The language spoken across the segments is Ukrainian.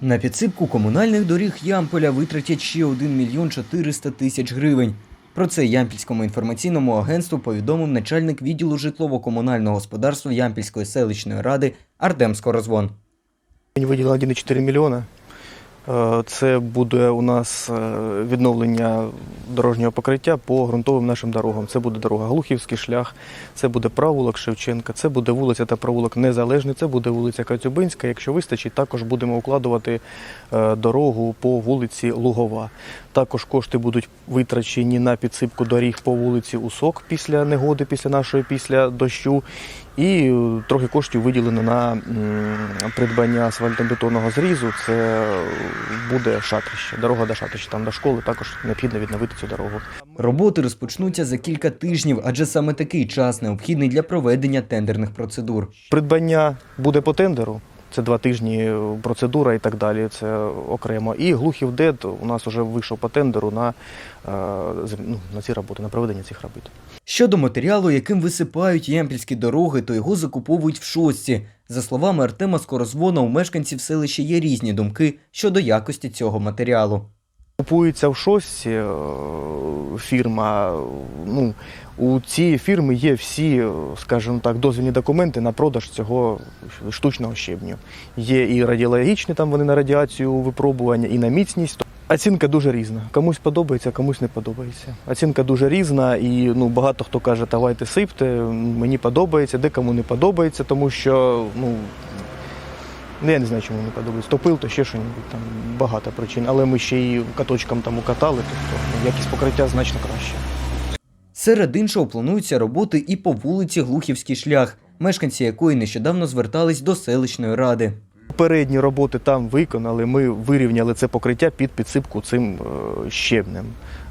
На підсипку комунальних доріг Ямполя витратять ще 1 мільйон 400 тисяч гривень. Про це Ямпільському інформаційному агентству повідомив начальник відділу житлово-комунального господарства Ямпільської селищної ради Артем Скорозвон. Він виділили 1,4 мільйона. Е, Це буде у нас е, відновлення дорожнього покриття по ґрунтовим нашим дорогам. Це буде дорога Глухівський шлях, це буде провулок Шевченка, це буде вулиця та провулок Незалежний, це буде вулиця Коцюбинська. Якщо вистачить, також будемо укладувати е, дорогу по вулиці Лугова. Також кошти будуть витрачені на підсипку доріг по вулиці Усок після негоди, після нашої, після дощу. І трохи коштів виділено на придбання асфальтобетонного зрізу. Це буде шатрище, дорога до шатрища, там до школи також необхідно відновити цю дорогу. Роботи розпочнуться за кілька тижнів, адже саме такий час необхідний для проведення тендерних процедур. Придбання буде по тендеру. Це два тижні процедура і так далі. Це окремо. І глухів дед у нас вже вийшов по тендеру на, е, ну, на ці роботи, на проведення цих робіт. Щодо матеріалу, яким висипають ямпільські дороги, то його закуповують в шостці. За словами Артема Скорозвона, у мешканців селища є різні думки щодо якості цього матеріалу. Купується в шості е, фірма. Ну, у цієї фірми є всі, е, скажімо так, дозвільні документи на продаж цього штучного щебню. Є і радіологічні, там вони на радіацію випробування, і на міцність. Оцінка дуже різна. Комусь подобається, комусь не подобається. Оцінка дуже різна, і ну, багато хто каже, давайте сипте, мені подобається, декому не подобається, тому що ну, Ну, я не знаю, чому не подобається. То пил, то ще щось, там багато причин. Але ми ще й каточкам там укатали, тобто якість покриття значно краще. Серед іншого плануються роботи і по вулиці Глухівський шлях, мешканці якої нещодавно звертались до селищної ради. Попередні роботи там виконали, ми вирівняли це покриття під підсипку цим е, щебнем.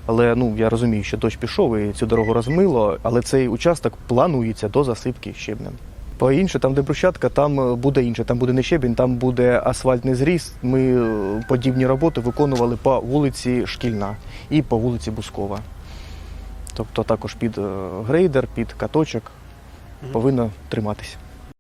Але ну я розумію, що дощ пішов і цю дорогу розмило, але цей участок планується до засипки щебнем. По інше, там, де брусчатка, там е, буде інше, там буде не щебінь, там буде асфальтний зріз. Ми е, подібні роботи виконували по вулиці Шкільна і по вулиці Бускова. Тобто також під е, грейдер, під каточок повинно триматися.